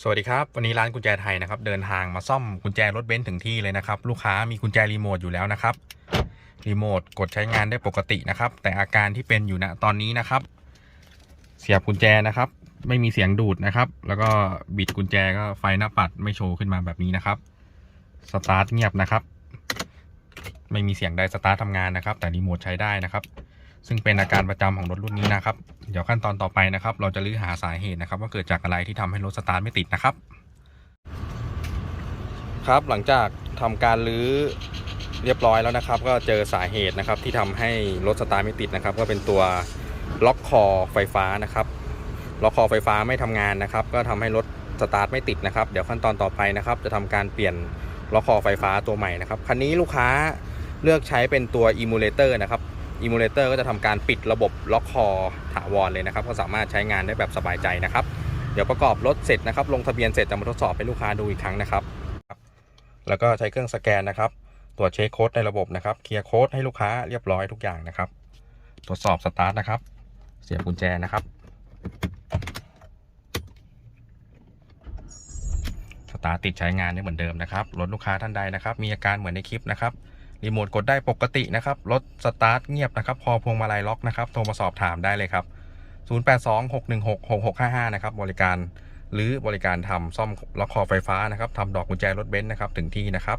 สวัสดีครับ วันนี้ร้านกุญแจไทยนะครับ เดินทางมาซ่อมกุญแจรถเบนซ์ถึงที่เลยนะครับ ลูกค้ามีกุญแจรีโมทอยู่แล้วนะครับรีโมทกดใช้งานได้ปกตินะครับ แต่อาการที่เป็นอยู่ณตอนนี้นะครับ เสียบกุญแจนะครับ ไม่มีเสียงดูดนะครับ แล้วก็บิดกุญแจก็ไฟหน้าปัดไม่โชว์ขึ้นมาแบบนี้นะครับสตาร์ทเงียบนะครับ ไม่มีเสียงใดสตาร์ททำงานนะครับ แต่รีโมทใช้ได้นะครับ ซึ่งเป็นอาการประจำของรถรุ่นนี้นะครับ เดี๋ยวขั้นตอนต่อไปนะครับ เราจะลื้อหาสาเหตุนะครับ ว่าเกิดจากอะไรที่ทำให้รถสตาร์ทไม่ติดนะครับ ครับหลังจากทำการลื้อเรียบร้อยแล้วนะครับ ก็เจอสาเหตุนะครับที่ทำให้รถสตาร์ทไม่ติดนะครับ ก็เป็นตัวล็อกคอไฟฟ้านะครับล็อกคอไฟฟ้าไม่ทำงานนะครับ ก็ทำให้รถสตาร์ทไม่ติดนะครับ เดี๋ยวขั้นตอนต่อไปนะครับ จะทำการเปลี่ยนล็อกคอไฟฟ้าตัวใหม่นะครับคันนี้ลูกค้าเลือกใช้เป็นตัว emulator นะครับ emulator ก็จะทำการปิดระบบล็อกคอถาวรเลยนะครับ ก็สามารถใช้งานได้แบบสบายใจนะครับ เดี๋ยวประกอบรถเสร็จนะครับ ลงทะเบียนเสร็จจะมาทดสอบให้ลูกค้าดูอีกครั้งนะครับ แล้วก็ใช้เครื่องสแกนนะครับ ตรวจเช็คโค้ดในระบบนะครับ เคลียร์โค้ดให้ลูกค้าเรียบร้อยทุกอย่างนะครับ ตรวจสอบสตาร์ทนะครับ เสียบกุญแจนะครับ สตาร์ทติดใช้งานได้เหมือนเดิมนะครับ รถลูกค้าท่านใดนะครับ มีอาการเหมือนในคลิปนะครับ รีโมทกดได้ปกตินะครับ รถสตาร์ทเงียบนะครับ พอพวงมาลัยล็อกนะครับ โทรมาสอบถามได้เลยครับ 0826166655 นะครับ บริการหรือบริการทำซ่อมล็อกคอไฟฟ้านะครับทำดอกกุญแจรถเบนซ์นะครับ ถึงที่นะครับ